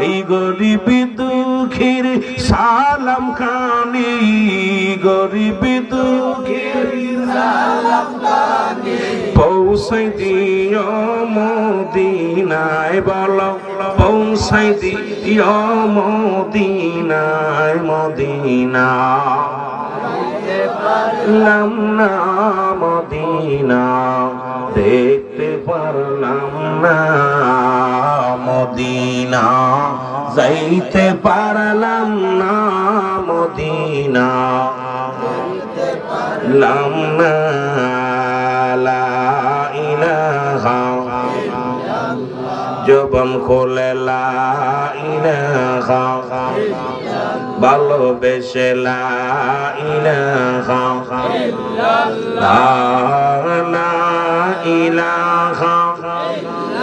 এই গরিব দুঃখীর সালাম খানি গরিব পৌঁছাই দিও মদিনায়, বল, পৌঁছাই দিও মদিনায়, মদিনা। পারলাম না মদিনা, দেখতে পারলাম না মদিনা, যাইতে পারলাম না মদিনা। লাম না জবন খোলে, লা ইলাহা ভালোবেসে, লা ইলাহা লা ইলাহা